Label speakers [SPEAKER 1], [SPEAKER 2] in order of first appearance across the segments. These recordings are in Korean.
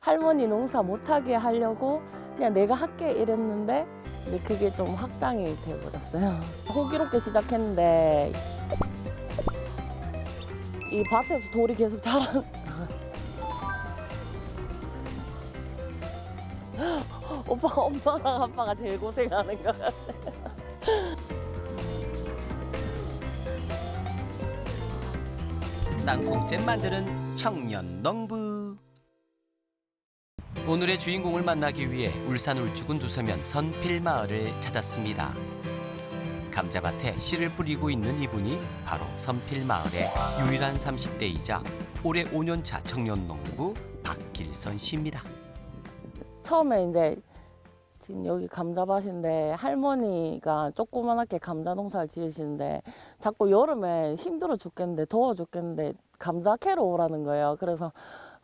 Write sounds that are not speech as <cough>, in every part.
[SPEAKER 1] 할머니 농사 못하게 하려고 그냥 내가 할게 이랬는데 근데 그게 좀 확장이 돼버렸어요. 호기롭게 시작했는데 이 밭에서 돌이 계속 자란. <laughs> 오빠, 엄마랑 아빠가 제일 고생하는 거 같아.
[SPEAKER 2] 땅콩잼 만드는 청년 농부. 오늘의 주인공을 만나기 위해 울산 울주군 두서면 선필 마을을 찾았습니다. 감자밭에 씨를 뿌리고 있는 이분이 바로 선필 마을의 유일한 30대이자 올해 5년차 청년 농부 박길선 씨입니다.
[SPEAKER 1] 처음에 이제 지금 여기 감자밭인데 할머니가 조그만하게 감자 농사를 지으시는데 자꾸 여름에 힘들어 죽겠는데 더워 죽겠는데 감자 캐러 오라는 거예요. 그래서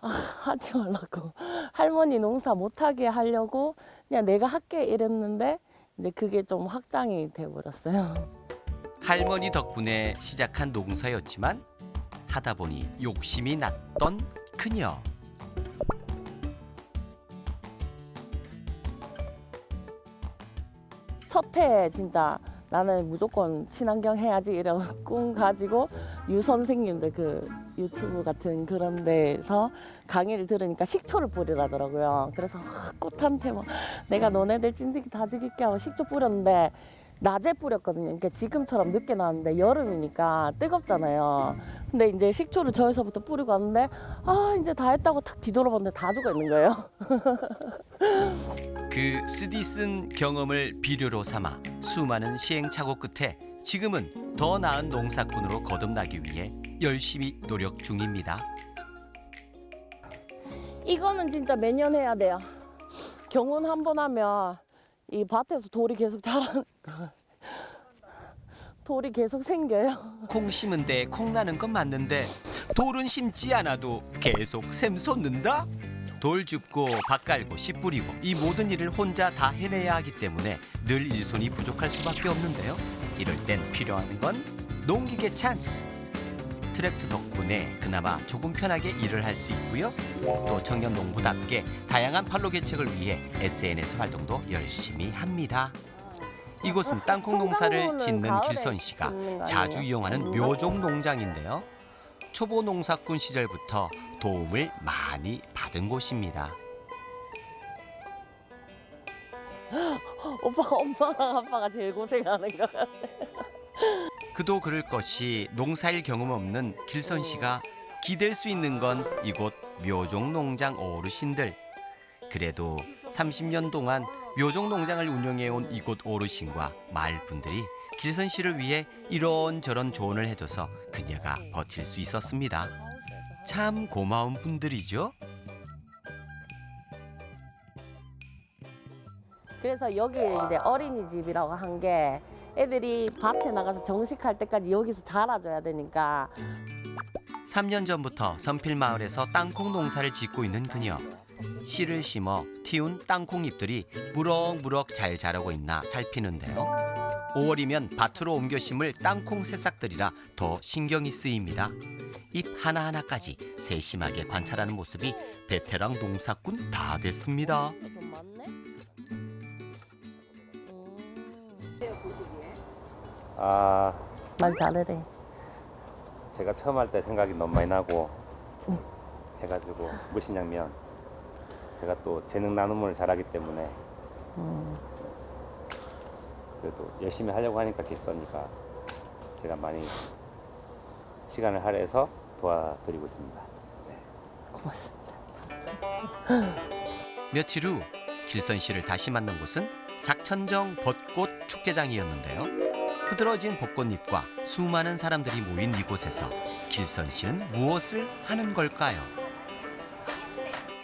[SPEAKER 1] 아, <laughs> 하지 말라고 할머니 농사 못하게 하려고 그냥 내가 할게 이랬는데 이제 그게 좀 확장이 돼버렸어요.
[SPEAKER 2] 할머니 덕분에 시작한 농사였지만 하다 보니 욕심이 났던 그녀.
[SPEAKER 1] 첫 해 진짜 나는 무조건 친환경 해야지 이런 <laughs> 꿈 가지고 유 선생님들 그 유튜브 같은 그런 데서 강의를 들으니까 식초를 뿌리라더라고요. 그래서 아, 꽃한테 막 내가 너네들 찐득이 다 죽일게 하고 식초 뿌렸는데 낮에 뿌렸거든요. 그러니까 지금처럼 늦게 나왔는데 여름이니까 뜨겁잖아요. 근데 이제 식초를 저에서부터 뿌리고 왔는데 아 이제 다 했다고 탁 뒤돌아봤는데 다 죽어 있는 거예요. <laughs>
[SPEAKER 2] 그 쓰디 쓴 경험을 비료로 삼아 수많은 시행착오 끝에 지금은 더 나은 농사꾼으로 거듭나기 위해 열심히 노력 중입니다.
[SPEAKER 1] 이거는 진짜 매년 해야 돼요. 경운 한 번 하면 이 밭에서 돌이 계속 자란 돌이 계속 생겨요.
[SPEAKER 2] 콩 심은데 콩 나는 건 맞는데 돌은 심지 않아도 계속 샘 솟는다? 돌 줍고 밭 깔고 씨 뿌리고 이 모든 일을 혼자 다 해내야 하기 때문에 늘 일손이 부족할 수밖에 없는데요. 이럴 땐 필요한 건 농기계 찬스. 트랙터 덕분에 그나마 조금 편하게 일을 할 수 있고요. 또 청년 농부답게 다양한 판로 개척을 위해 SNS 활동도 열심히 합니다. 이곳은 땅콩 농사를 짓는 길선 씨가 자주? 이용하는
[SPEAKER 1] 음.
[SPEAKER 2] 묘종 농장인데요. 초보 농사꾼 시절부터 도움을 많이 받은 곳입니다. <gasps>
[SPEAKER 1] 오빠 엄마랑 아빠가 제일 고생하는 거 같아.
[SPEAKER 2] 그도 그럴 것이 농사일 경험 없는 길선 씨가 기댈 수 있는 건 이곳 묘종 농장 어르신들. 그래도 30년 동안 묘종 농장을 운영해온 이곳 어르신과 마을 분들이 길선 씨를 위해 이런저런 조언을 해줘서 그녀가 버틸 수 있었습니다. 참 고마운 분들이죠.
[SPEAKER 1] 그래서 여기 이제 어린이집이라고 한 게 애들이 밭에 나가서 정식할 때까지 여기서 자라줘야 되니까
[SPEAKER 2] 3년 전부터 선필마을에서 땅콩 농사를 짓고 있는 그녀. 씨를 심어 틔운 땅콩 잎들이 무럭무럭 잘 자라고 있나 살피는데요. 5월이면 밭으로 옮겨 심을 땅콩 새싹들이라 더 신경이 쓰입니다. 잎 하나하나까지 세심하게 관찰하는 모습이 베테랑 농사꾼 다 됐습니다.
[SPEAKER 3] 아
[SPEAKER 1] 말 잘해래.
[SPEAKER 3] 제가 처음 할 때 생각이 너무 많이 나고 해가지고 무신양면 제가 또 재능 나눔을 잘하기 때문에 그래도 열심히 하려고 하니까 기써니까 제가 많이 시간을 할애해서 도와드리고 있습니다.
[SPEAKER 1] 고맙습니다. <gasps>
[SPEAKER 2] 며칠 후 길선 씨를 다시 만난 곳은 작천정 벚꽃 축제장이었는데요. 흐드러진 벚꽃잎과 수많은 사람들이 모인 이곳에서 길선 씨는 무엇을 하는 걸까요?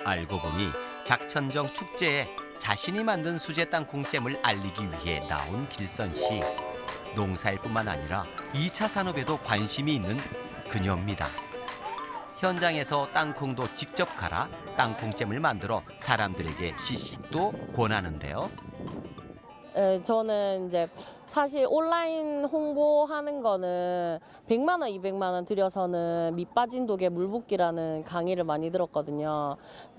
[SPEAKER 2] 알고 보니 작천정 축제에 자신이 만든 수제 땅콩잼을 알리기 위해 나온 길선 씨. 농사일 뿐만 아니라 2차 산업에도 관심이 있는 그녀입니다. 현장에서 땅콩도 직접 갈아 땅콩잼을 만들어 사람들에게 시식도 권하는데요.
[SPEAKER 1] 예, 저는 이제 사실 온라인 홍보하는 거는 100만 원, 200만 원 들여서는 밑 빠진 독에 물 붓기라는 강의를 많이 들었거든요.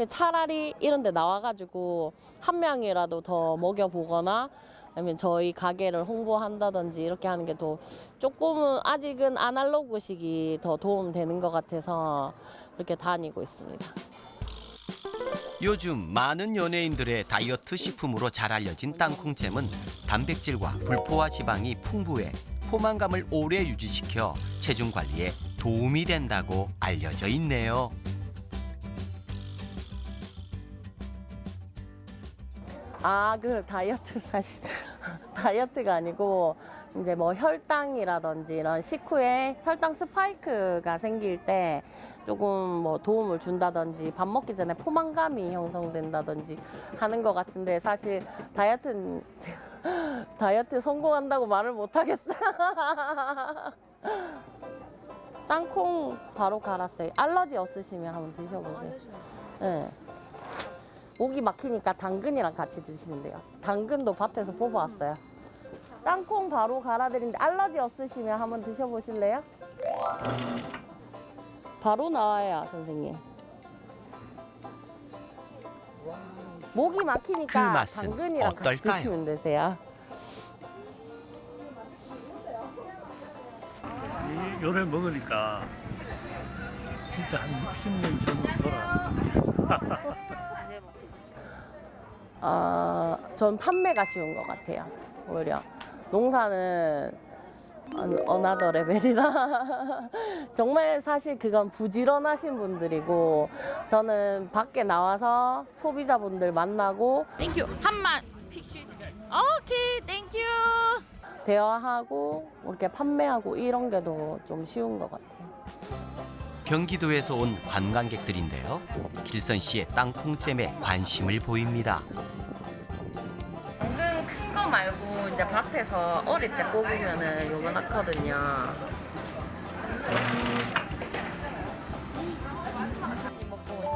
[SPEAKER 1] 차라리 이런 데 나와가지고 한 명이라도 더 먹여보거나 아니면 저희 가게를 홍보한다든지 이렇게 하는 게 더 조금은 아직은 아날로그식이 더 도움되는 것 같아서 이렇게 다니고 있습니다.
[SPEAKER 2] 요즘 많은 연예인들의 다이어트 식품으로 잘 알려진 땅콩잼은 단백질과 불포화 지방이 풍부해 포만감을 오래 유지시켜 체중 관리에 도움이 된다고 알려져 있네요.
[SPEAKER 1] 아, 그 다이어트 사실 <laughs> 다이어트가 아니고 이제 뭐 혈당이라든지 이런 식후에 혈당 스파이크가 생길 때 조금 뭐 도움을 준다든지 밥 먹기 전에 포만감이 형성된다든지 하는 것 같은데 사실 다이어트는 <laughs> 다이어트 성공한다고 말을 못 하겠어요. <laughs> 땅콩 바로 갈았어요. 알러지 없으시면 한번 드셔보세요. 네. 목이 막히니까 당근이랑 같이 드시면 돼요. 당근도 밭에서 뽑아왔어요. 땅콩 바로 갈아드리는데 알러지 없으시면 한번 드셔보실래요? 바로 나와요, 선생님. 목이 막히니까
[SPEAKER 2] 그 맛은
[SPEAKER 1] 당근이랑 같이
[SPEAKER 2] 어떨까요?
[SPEAKER 1] 드시면 되세요.
[SPEAKER 4] 이 요래 먹으니까 진짜 한 60년 전 돌아. <laughs>
[SPEAKER 1] 아, 전 판매가 쉬운 것 같아요. 오히려 농사는 어- 어나더 레벨이라 <laughs> 정말 사실 그건 부지런하신 분들이고 저는 밖에 나와서 소비자분들 만나고
[SPEAKER 5] 땡큐 한만 픽시 오케이 땡큐
[SPEAKER 1] 대화하고 이렇게 판매하고 이런 게 더 좀 쉬운 것 같아요.
[SPEAKER 2] 경기도에서 온 관광객들인데요. 길선 씨의 땅콩잼에 관심을 보입니다.
[SPEAKER 1] 말고 이제 밭에서 어릴 때 뽑으면은 요만하거든요.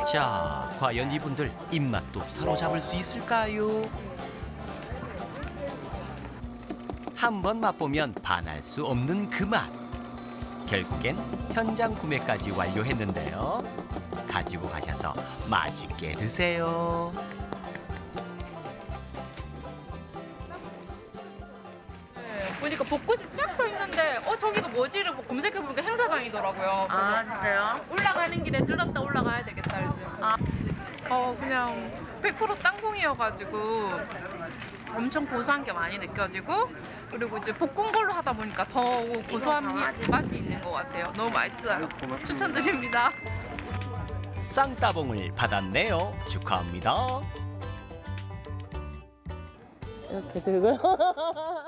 [SPEAKER 2] 자, 과연 이분들 입맛도 사로잡을 수 있을까요? 한번 맛보면 반할 수 없는 그 맛. 결국엔 현장 구매까지 완료했는데요. 가지고 가셔서 맛있게 드세요.
[SPEAKER 5] 보니까 벚꽃이 쫙 펴 있는데 어 저기가 뭐지를 뭐 검색해 보니까 행사장이더라고요.
[SPEAKER 1] 아 진짜요?
[SPEAKER 5] 올라가는 길에 들렀다 올라가야 되겠다 이제. 어 그냥 100% 땅콩이어가지고 엄청 고소한 게 많이 느껴지고 그리고 이제 볶은 걸로 하다 보니까 더 고소한 미- 맛이 있는 것 같아요. 너무 맛있어요. 추천드립니다.
[SPEAKER 2] 쌍따봉을 받았네요. 축하합니다.
[SPEAKER 1] 이렇게 들고요. <laughs>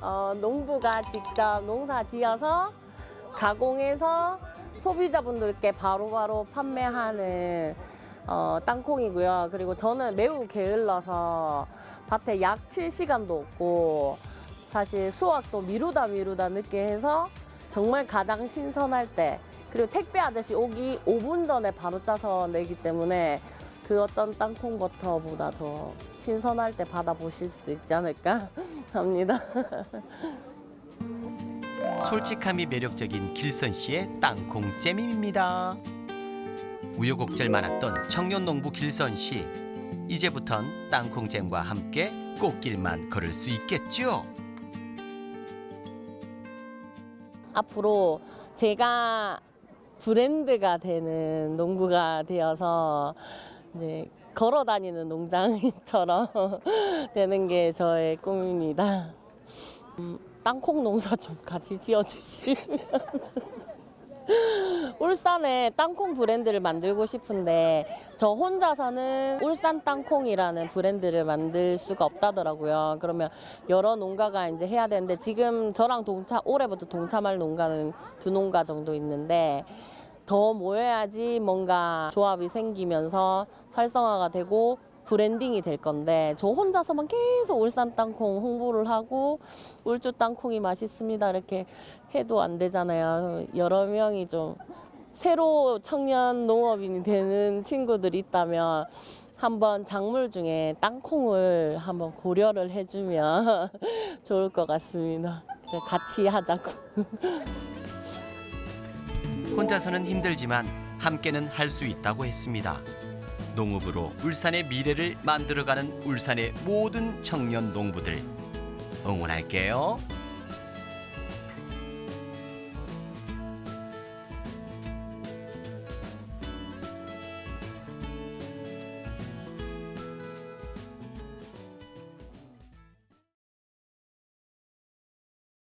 [SPEAKER 1] 어, 농부가 직접 농사 지어서 가공해서 소비자분들께 바로 바로 판매하는 어, 땅콩이고요. 그리고 저는 매우 게을러서 밭에 약 7시간도 없고 사실 수확도 미루다 미루다 늦게 해서 정말 가장 신선할 때 그리고 택배 아저씨 오기 5분 전에 바로 짜서 내기 때문에 그 어떤 땅콩버터보다 더 신선할 때 받아보실 수 있지 않을까 <laughs> 합니다.
[SPEAKER 2] 솔직함이 매력적인 길선 씨의 땅콩잼입니다. 우여곡절 많았던 청년 농부 길선 씨. 이제부턴 땅콩잼과 함께 꽃길만 걸을 수 있겠죠?
[SPEAKER 1] 앞으로 제가 브랜드가 되는 농부가 되어서 이제 걸어 다니는 농장처럼 <laughs> 되는 게 저의 꿈입니다. 음, 땅콩 농사 좀 같이 지어주시면. <laughs> 울산에 땅콩 브랜드를 만들고 싶은데 저 혼자서는 울산 땅콩이라는 브랜드를 만들 수가 없다더라고요. 그러면 여러 농가가 이제 해야 되는데 지금 저랑 동참 올해부터 동참할 농가는 두 농가 정도 있는데 더 모여야지 뭔가 조합이 생기면서 활성화가 되고 브랜딩이 될 건데 저 혼자서만 계속 울산 땅콩 홍보를 하고 울주 땅콩이 맛있습니다 이렇게 해도 안 되잖아요. 여러 명이 좀 새로 청년 농업인이 되는 친구들이 있다면 한번 작물 중에 땅콩을 한번 고려를 해주면 <laughs> 좋을 것 같습니다. 같이 하자고. <laughs>
[SPEAKER 2] 혼자서는 힘들지만 함께는 할 수 있다고 했습니다. 농업으로 울산의 미래를 만들어가는 울산의 모든 청년 농부들 응원할게요.